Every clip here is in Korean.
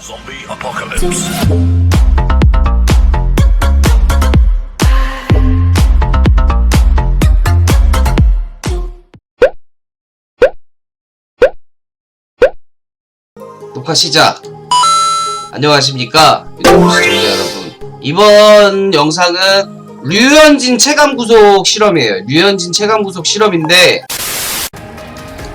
Zombie apocalypse. 녹화 시작. 안녕하십니까 시청자 여러분. 이번 영상은 류현진 체감 구속 실험이에요. 류현진 체감 구속 실험인데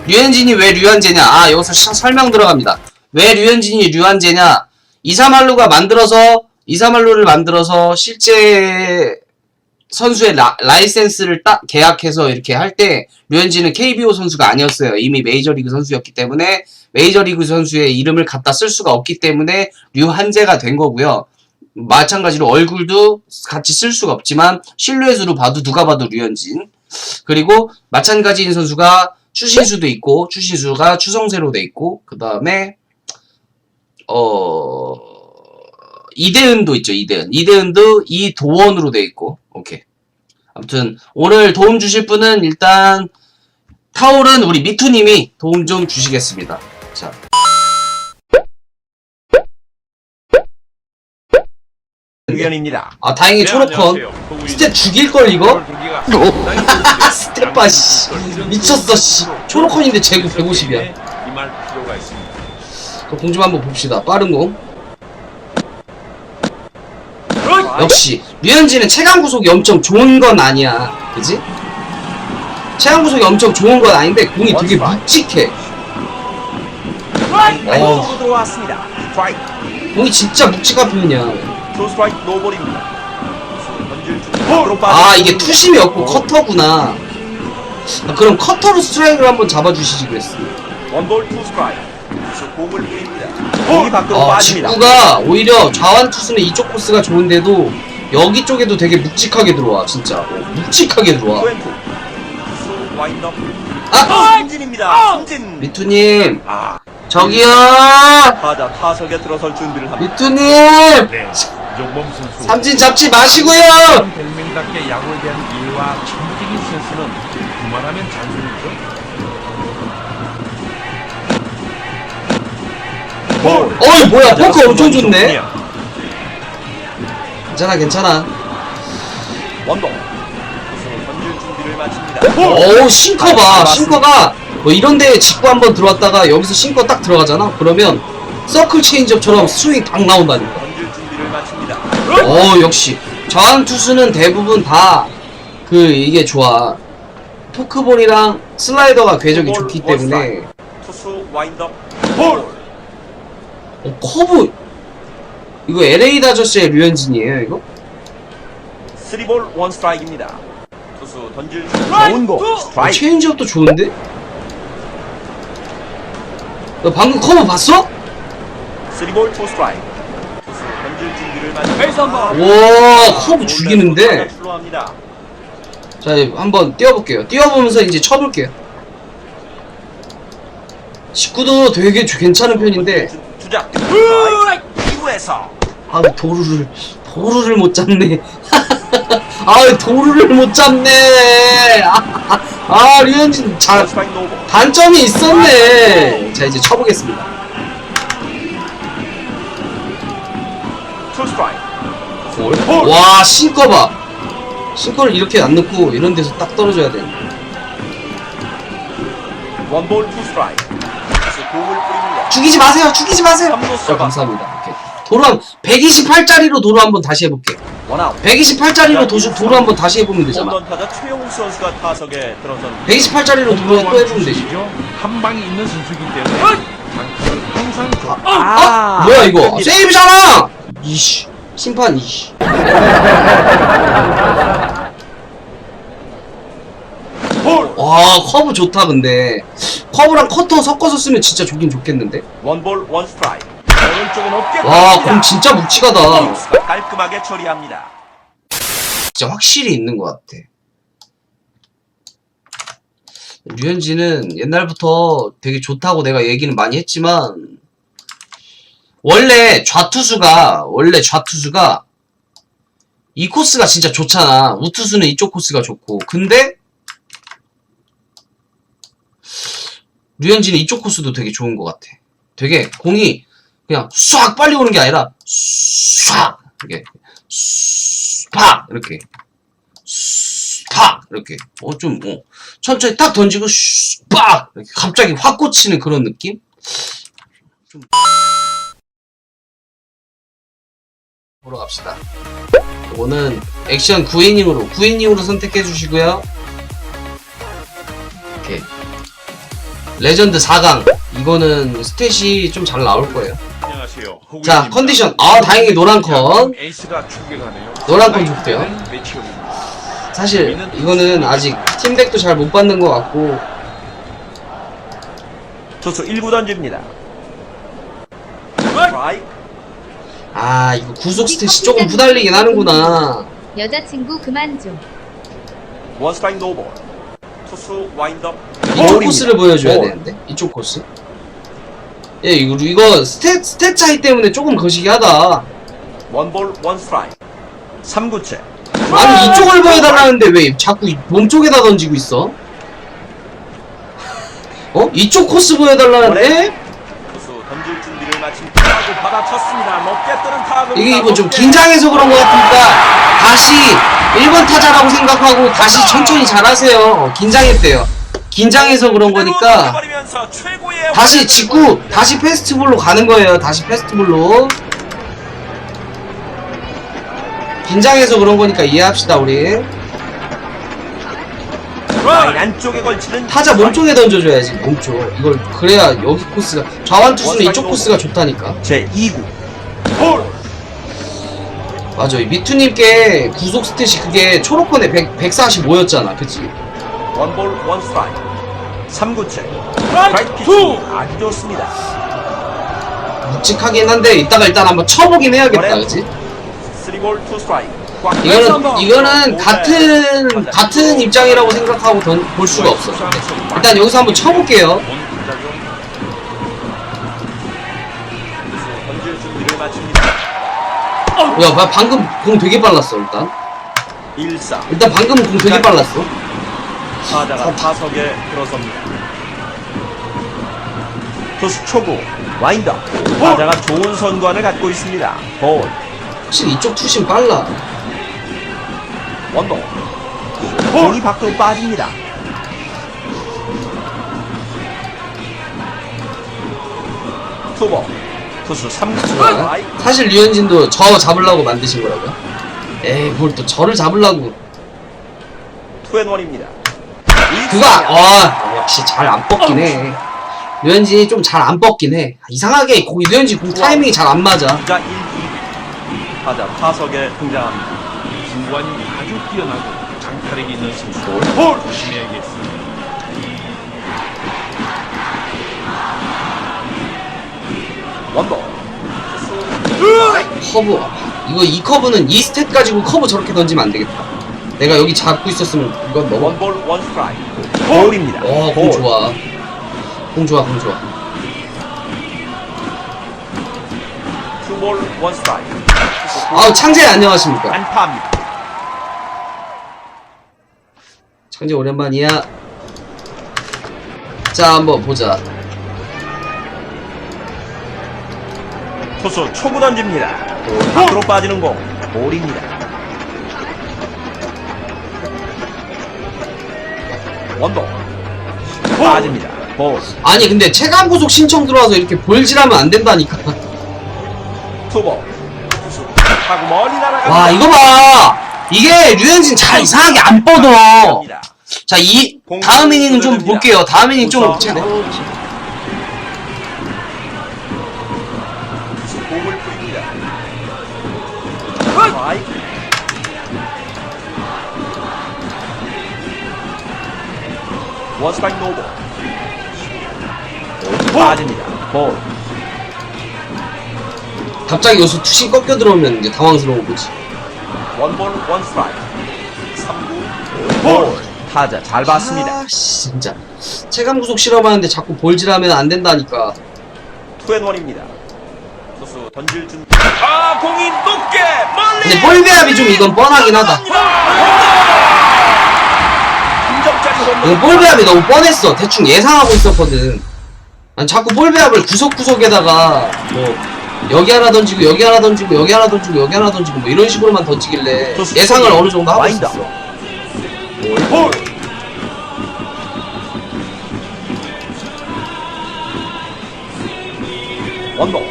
류현진이 왜 류현재냐? 아 여기서 시- 설명 들어갑니다. 왜 류현진이 류현재냐? 이사말루가 만들어서 이사말루를 만들어서 실제 선수의 라, 라이센스를 딱 계약해서 이렇게 할 때 류현진은 KBO 선수가 아니었어요. 이미 메이저리그 선수였기 때문에 메이저리그 선수의 이름을 갖다 쓸 수가 없기 때문에 류한재가 된 거고요. 마찬가지로 얼굴도 같이 쓸 수가 없지만 실루엣으로 봐도 누가 봐도 류현진. 그리고 마찬가지인 선수가 추신수도 있고 추신수가 추성세로 돼 있고 그 다음에 어 이대은도 있죠 이대은. 이대은도 이도원으로 돼 있고 오케이. 아무튼 오늘 도움 주실 분은 일단 타올은 우리 미투님이 도움 좀 주시겠습니다. 자. 의견입니다. 아 다행히 초록컨 진짜 죽일걸 이거? 스테파 씨. 미쳤어 씨. 초록컨인데 재구 150이야 이말 필요가 있습니다. 그 공좀 한번 봅시다. 빠른 공 역시 류현진은 체감 구속이 엄청 좋은 건 아니야. 그지? 체감 구속이 엄청 좋은 건 아닌데 공이 되게 묵직해. 어, 라이트로 들어왔습니다. 스트라이크. 공이 진짜 묵직한 편이야. 투 스트라이크 노볼입니다. 던질 중. 로아 이게 투심이 없고 커터구나. 아, 그럼 커터로 스트라이크를 한번 잡아주시지 그랬어. 원볼 투 스트라이크. 투수 공을 뿌립니다. 공이 밖으로 아, 빠집니다. 직구가 오히려 좌완 투수는 이쪽 코스가 좋은데도 여기 쪽에도 되게 묵직하게 들어와 진짜 어, 묵직하게 들어와. 투수 와인더. 아! 승진입니다. 승진. 미투님 아 저기요 타자 타석에 들어설 준비를 합니다. 미투님 네, 용범 선수. 삼진 잡지 마시고요 백명답게 야구에 대한 이해와 전문적인 센스는 그만하면 잔소리죠. 볼. 어이 뭐야 포크 엄청 좋네. 괜찮아 괜찮아 원동. 투수 던질 준비를 마칩니다. 어우 싱커 봐 싱커가 뭐 이런 데에 직구 한번 들어왔다가 여기서 싱커 딱 들어가잖아 그러면 서클 체인지업처럼 스윙 딱 나온다니까 던질 준비를 마칩니다. 어 역시 좌완 투수는 대부분 다 그 이게 좋아 포크볼이랑 슬라이더가 궤적이 볼, 좋기 볼 때문에 투수 와인더. 볼. 어, 커브 이거 LA 다저스의 류현진이에요 이거? 쓰리볼 원 스트라이크입니다. 투수 던질 중 좋은 공 어, 스트라이크. 체인지업도 좋은데? 너 방금 커브 봤어? 쓰리볼 투 스트라이크. 투수 던질 준비를 마칩니다. 와 커브 죽이는데 출루합니다. 자 한번 뛰어볼게요 뛰어보면서 이제 쳐볼게요 직구도 되게 주- 괜찮은 편인데 주자. 스트라이크. 이후에서 아 도루를 도루를 못 잡네 아 도루를 못 잡네 아, 아, 아 류현진 잘 노볼. 단점이 있었네 자 이제 쳐보겠습니다 투 스트라이크. 와 싱커 봐 싱커를 이렇게 안 넣고 이런 데서 딱 떨어져야 돼 원볼 투 스트라이크. 죽이지 마세요. 죽이지 마세요. 자 감사합니다. 오케이. 한 128짜리로 도루 한번 다시 해볼게. 원아웃. 128짜리로 도시, 도루 한번 다시 해보면 되잖아. 홈런 타자 최용욱 선수가 타석에 들어선 128짜리로 도루 또 해보면 되지. 한 방이 있는 선수이기 때문에 장타는 항상 좋아. 아, 뭐야 이거? 세이브잖아! 이씨. 심판 이씨 볼. 와 커브 좋다 근데 커브랑 커터 섞어서 쓰면 진짜 좋긴 좋겠는데 원볼 원 스트라이크. 오른쪽에 높게 와 떴습니다. 공 진짜 묵직하다 깔끔하게 처리합니다. 진짜 확실히 있는 것 같아 류현진은 옛날부터 되게 좋다고 내가 얘기는 많이 했지만 원래 좌투수가 원래 좌투수가 이 코스가 진짜 좋잖아 우투수는 이쪽 코스가 좋고 근데 류현진은 이쪽 코스도 되게 좋은 것 같아. 되게 공이 그냥 쏴 빨리 오는 게 아니라 쏴 이렇게. 팍! 이렇게. 팍! 이렇게. 어좀 어, 천천히 딱 던지고 빡 이렇게 갑자기 확 꽂히는 그런 느낌? 좀 보러 갑시다. 이거는 액션 9이닝으로 9이닝으로 선택해 주시고요. 이렇게 레전드 4강 이거는 스탯이 좀 잘 나올 거예요. 안녕하세요. 자 컨디션 아 다행히 노란 컨 에이스가 출격하네요. 노란 컨. 매치업입니다. 사실 이거는 아직 팀덱도 잘 못 받는 것 같고 투수 1구 던집니다. 스트라이크. 아 이거 구속 스탯이 조금 후달리긴 하는구나. 여자친구 그만 좀. 원 스트라이크 노볼. 와인드업. 이쪽 볼입니다. 코스를 보여줘야 볼. 되는데 이쪽 코스. 예 이거 이거 스탯 스탯 차이 때문에 조금 거시기 하다. 원볼 원 스트라이크. 3구째. 아니 이쪽을 보여달라는데 왜 자꾸 이- 몸쪽에다 던지고 있어? 어? 이쪽 코스 보여달라는데? 투수 던질 준비를 마친 타구 받아쳤습니다. 이게 이거 좀 긴장해서 그런 것 같으니까 다시 1번 타자라고 생각하고 다시 천천히 잘하세요. 어, 긴장했대요. 긴장해서 그런 거니까 다시 직구 다시 페스티벌로 가는 거예요. 다시 페스티벌로. 긴장해서 그런 거니까 이해합시다 우리. 라인 안쪽에 걸치는 타자 몸쪽에 던져줘야지 몸쪽. 이걸 그래야 여기 코스가 좌완 투수는 이쪽 코스가 좋다니까. 제 2구. 볼. 맞아. 이 미투님께 구속 스탯이 그게 초록콘에 100, 145였잖아. 그치? 원볼 원 스트라이크. 3구째. 스트라이크 피치 아주 좋습니다. 묵직하긴 한데 이따가 일단 한번 쳐보긴 해야겠다. 그치? 3볼 2 스트라이크. 꽉 이거는 이거는 볼. 같은 같은 입장이라고 생각하고 던, 볼 수가 없어. 일단 여기서 한번 쳐볼게요. 던질 준비를 마칩니다. 야, 봐, 방금 공 되게 빨랐어. 일단 1사. 일단 방금 공 되게 빨랐어. 타자가 타석에 들어섭니다. 투수 초구 와인더. 타자가 좋은 선관을 갖고 있습니다. 볼. 확실히 이쪽 투심 빨라. 원볼. 공이 밖으로 빠집니다. 투볼. 투수 3구 스트라이크. 사실 류현진도 저 잡으려고 만드신 거라고요? 에이, 뭘 또 저를 잡으려고. 투앤원입니다. 그거, 와, 역시 잘 안 뻗긴 해. 류현진이 좀 잘 안 뻗긴 해. 이상하게 공, 류현진 공 타이밍이 잘 안 맞아. 주자 1, 2. 타자 타석에 등장합니다. 중관이 아주 뛰어나고 장타력이 있는 선수. 볼 조심해야겠습 원볼. 커브. 이거 이 커브는 이 스탯 가지고 커브 저렇게 던지면 안 되겠다. 내가 여기 잡고 있었으면 이건 넘어. 원볼 원 스트라이크. 볼입니다. 어, 공 좋아. 공 좋아, 공 좋아. 투볼 원 스트라이크. 아우, 창재 안녕하십니까? 안타입니다. 창재 오랜만이야. 자, 한번 보자. 투수 초구 던집니다. 밖으로 빠지는 공. 볼입니다. 원볼. 빠집니다. 볼. 아니, 근데 체감 구속 신청 들어와서 이렇게 볼질하면 안 된다니까. 투볼. 타고 멀리 날아갑니다. 와, 이거 봐! 이게 류현진 잘 이상하게 안 뻗어. 자, 이, 다음 이닝은 좀 볼게요. 다음 이닝 좀. 투수 원 스트라이크 노볼. 빠집니다. 볼. 갑자기 여기서 투신 꺾여 들어오면 이제 당황스러운 거지. 원볼 원 스트라이크. 3구 볼. 타자 잘 봤습니다. 아, 씨, 진짜. 체감 구속 실험하는데 자꾸 볼질하면 안 된다니까. 투앤원입니다. 투수 던질 준비. 아 공이 높게 멀리. 근데 볼 배합이 좀 이건 뻔하긴 하다. 점 이거 볼배합이 너무 뻔했어. 대충 예상하고 있었거든. 아니, 자꾸 볼배합을 구석구석에다가 뭐 여기 하나 던지고 여기 하나 던지고 여기 하나 던지고 여기 하나 던지고 뭐 이런 식으로만 던지길래 예상을 어느 정도 하고. 있었어. 볼. 원볼.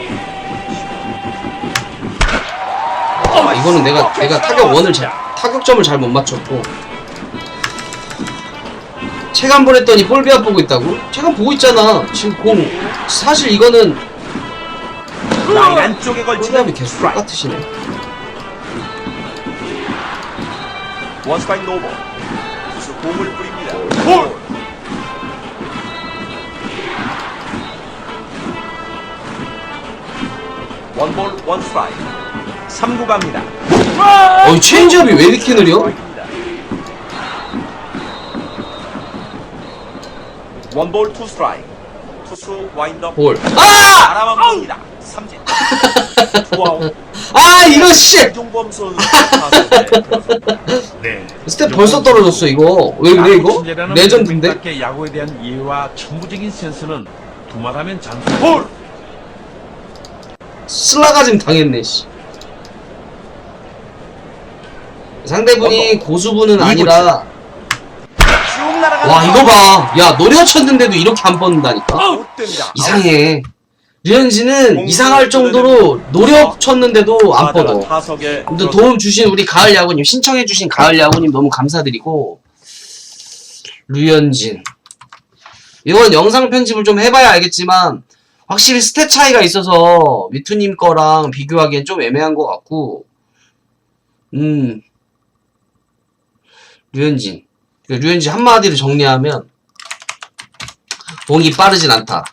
아 이거는 내가 내가 타격 원을 잘 타격점을 잘 못 맞췄고 체감 보냈더니 볼비아 보고 있다고? 체감 보고 있잖아. 지금 공 사실 이거는 라인 안쪽에 걸치는 볼비아이 계속 스트라이크. 똑같으시네. 원 스트라이크 노볼. 투수 공을 뿌립니다. 볼. 원볼 원 스트라이크. 3구 갑니다. 어이 체인지업이 왜 이렇게 느려? 원볼 투 스트라이크. 투수 와인더 볼. 아! 바라만 봅니다. 삼진. 투아웃. 아 이거 씨! 이종범 선수 타석에 네. 스텝 벌써 떨어졌어 이거. 왜 그래 이거? 레전드인데? 야구에 대한 이해와 천부적인 센스는 두말하면 장수. 볼. 슬라가즘 당했네 씨. 상대분이 고수분은 아니라 와 이거 봐. 야 노려쳤는데도 이렇게 안 뻗는다니까. 아웃됩니다. 이상해. 류현진은 이상할 정도로 노력 쳤는데도 안. 뻗어. 타석에 근데 도움 주신 우리 가을 야구님 신청해 주신 가을 야구님 너무 감사드리고 류현진 이건 영상 편집을 좀 해봐야 알겠지만 확실히 스탯 차이가 있어서 미투님 거랑 비교하기엔 좀 애매한 것 같고 음 류현진 그 류현진 한마디로 정리하면 공이 빠르진 않다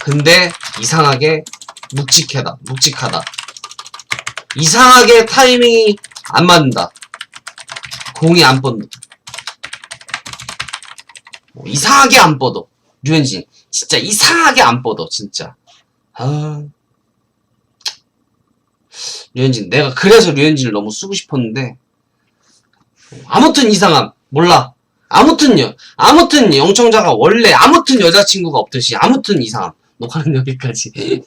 근데 이상하게 묵직하다 묵직하다 이상하게 타이밍이 안 맞는다. 공이 안 뻗는다. 뭐 이상하게 안 뻗어. 류현진. 진짜 이상하게 안 뻗어, 진짜. 아. 류현진. 내가 그래서 류현진을 너무 쓰고 싶었는데. 아무튼 이상함. 몰라. 아무튼요. 아무튼 영청자가 원래 아무튼 여자친구가 없듯이 아무튼 이상함. 녹화는 여기까지.